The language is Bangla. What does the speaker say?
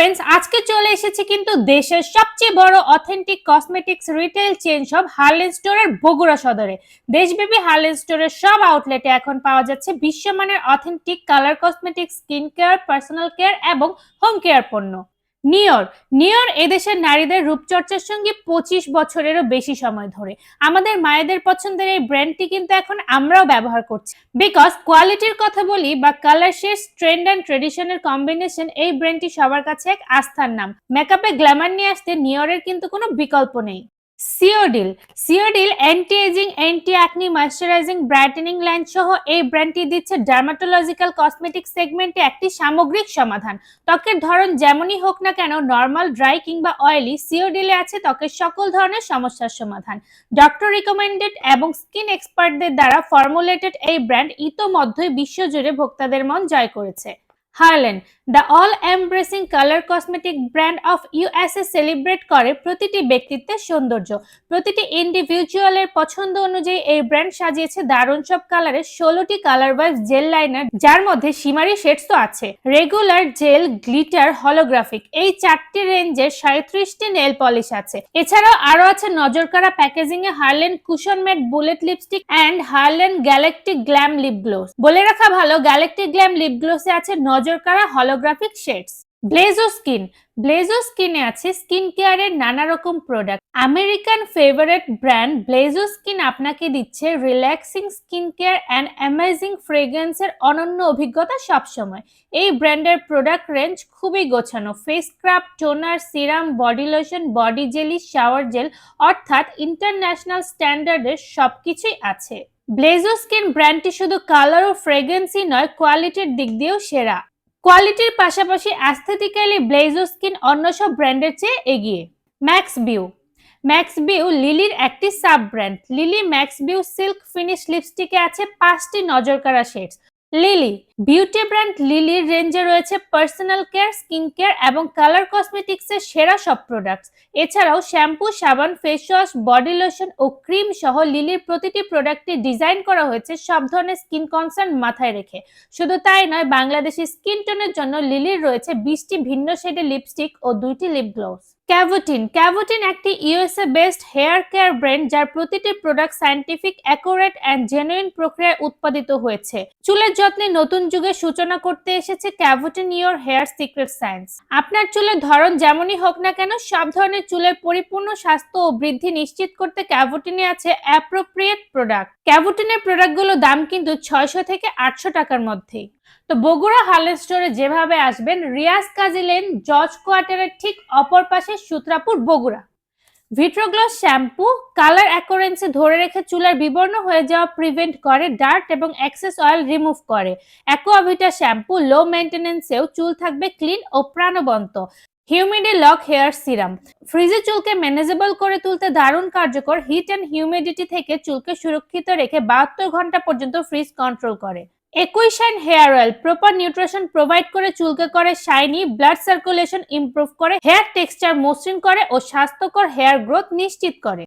ফ্রেন্ডস আজকে চলে এসেছে কিন্তু দেশের সবচেয়ে বড় অথেন্টিক কসমেটিক্স রিটেল চেন সব হার্লেন স্টোরের বগুড়া সদরে। দেশব্যাপী হার্লেন স্টোরের সব আউটলেটে এখন পাওয়া যাচ্ছে বিশ্বমানের authentic colour cosmetics skin care personal care এবং হোম কেয়ার পণ্য। নিয়র নিয়র এদেশের নারীদের রূপচর্চার সঙ্গে পঁচিশ বছরেরও বেশি সময় ধরে। আমাদের মায়েদের পছন্দের এই ব্র্যান্ডটি কিন্তু এখন আমরাও ব্যবহার করছি। বিকজ কোয়ালিটির কথা বলি বা কালার শেষ ট্রেন্ড অ্যান্ড ট্রেডিশনের কম্বিনেশন এই ব্র্যান্ডটি সবার কাছে এক আস্থার নাম। মেকআপে গ্ল্যামার নিয়ে আসতে নিয়রের কিন্তু কোনো বিকল্প নেই। সিওডিল সিওডিল anti ageing anti acne moisturising brightening line সহ এই ব্র্যান্ডটি দিচ্ছে ডার্মাটোলজিক্যাল কসমেটিক সেগমেন্টে একটি সামগ্রিক সমাধান। ত্বকের ধরন যেমনই হোক না কেন নর্মাল ড্রাই কিংবা অয়েলি সিওডিলে আছে ত্বকের সকল ধরনের সমস্যার সমাধান। ডক্টর রিকমেন্ডেড এবং স্কিন এক্সপার্টদের দ্বারা ফর্মুলেটেড এই ব্র্যান্ড ইতোমধ্যেই বিশ্বজুড়ে ভোক্তাদের মন জয় করেছে। Harlen. The all embracing colour cosmetic brand of USA celebrate করে প্রতিটি ব্যক্তিত্বের সৌন্দর্য। প্রতিটি ইন্ডিভিজুয়ালের পছন্দ অনুযায়ী এই ব্র্যান্ড সাজিয়েছে দারুণ সব কালারের ষোলোটি কালার ওয়াইজ জেল লাইনার, যার মধ্যে সীমারি শেডস তো আছে। Regular gel glitter holographic. এই চারটি রেঞ্জের সাঁত্রিশটি নেল পলিশ আছে। এছাড়াও আরও আছে নজরকাড়া packaging A Harlen cushion made bullet lipstick and Harlen galactic glam lip gloss. বলে রাখা ভালো, গ্যালাক্টিক গ্ল্যাম লিপ গ্লোসে আছে নজরকাড়া holographic shades Blazo skin Blazo স্কিনে আছে স্কিন কেয়ারের নানা রকম product American favourite brand ব্লেজো skin আপনাকে দিচ্ছে relaxing skin care and amazing ফ্রেগ্রেন্সের অনন্য অভিজ্ঞতা সবসময়। এই ব্র্যান্ডের প্রোডাক্ট রেঞ্জ খুবই গোছানো। Face scrub toner serum body lotion body jelly shower gel অর্থাৎ ইন্টারন্যাশনাল স্ট্যান্ডার্ডের সবকিছুই আছে। ব্লেজো স্কিন ব্র্যান্ডটি শুধু কালার ও ফ্রেগ্রেন্সই নয় কোয়ালিটির দিক দিয়েও সেরা। কোয়ালিটির পাশাপাশি অ্যাস্থেটিক্যালি ব্লেজো স্কিন অন্য সব ব্র্যান্ডের চেয়ে এগিয়ে। ম্যাক্স বিউ ম্যাক্স বিউ লিলির একটি sub brand Lily Max Beau silk finish লিপস্টিকে আছে পাঁচটি নজরকাড়া শেডস লিলি, বিউটি ব্র্যান্ড লিলির রেঞ্জে রয়েছে পার্সোনাল কেয়ার স্কিন কেয়ার এবং কালার কসমেটিক্সের সেরা সব প্রোডাক্টস এছাড়াও শ্যাম্পু সাবান ফেস ওয়াশ বডি লোশন ও ক্রিম সহ লিলির প্রতিটি প্রোডাক্টটি ডিজাইন করা হয়েছে সব ধরনের স্কিন কনসার্ন মাথায় রেখে। শুধু তাই নয়, বাংলাদেশি স্কিন টোনের জন্য লিলির রয়েছে বিশটি ভিন্ন শেডের লিপস্টিক ও দুইটি লিপ গ্লোভস ক্যাভোটিন ক্যাভোটিন একটি USA based hair care brand যার প্রতিটি product scientific accurate and genuine প্রক্রিয়ায় উৎপাদিত হয়েছে। চুলের যত্নে নতুন যুগের সূচনা করতে এসেছে ক্যাভোটিন ইওর হেয়ার সিক্রেট সায়েন্স আপনার চুলের ধরন যেমনই হোক না কেন, সব ধরনের চুলের পরিপূর্ণ স্বাস্থ্য ও বৃদ্ধি নিশ্চিত করতে ক্যাভোটিনে আছে অ্যাপ্রোপ্রিয়েট প্রোডাক্ট ক্যাভোটিনের প্রোডাক্টগুলো দাম কিন্তু ছয়শো থেকে আটশো টাকার মধ্যেই। তো বগুড়া হার্লেন স্টোরে যেভাবে আসবেন, রিয়াজ কাজী লেন, জজ কোয়ার্টারের ঠিক অপর পাশে সুত্রাপুর বগুড়া। ভিট্রোগ্লস শ্যাম্পু, কালার অ্যাকোরেন্সে ধরে রেখে চুলের বিবর্ণ হয়ে যাওয়া প্রিভেন্ট করে, ডার্ট এবং এক্সেস অয়েল রিমুভ করে। অ্যাকোয়াভিটা শ্যাম্পু, লো মেনটেনেন্সেও চুল থাকবে ক্লিন ও প্রাণবন্ত। হিউমিডি লক হেয়ার সিরাম। ফ্রিজে চুলকে ম্যানেজেবল করে তুলতে দারুণ কার্যকর হিট অ্যান্ড হিউমিডিটি থেকে চুলকে সুরক্ষিত রেখে বাহাত্তর ঘণ্টা পর্যন্ত ফ্রিজ কন্ট্রোল করে। একুই shine hair oil proper nutrition provide করে, চুলকে করে শাইনি ব্লাড সার্কুলেশন ইমপ্রুভ করে হেয়ার টেক্সচার মসৃণ করে ও স্বাস্থ্যকর হেয়ার গ্রোথ নিশ্চিত করে।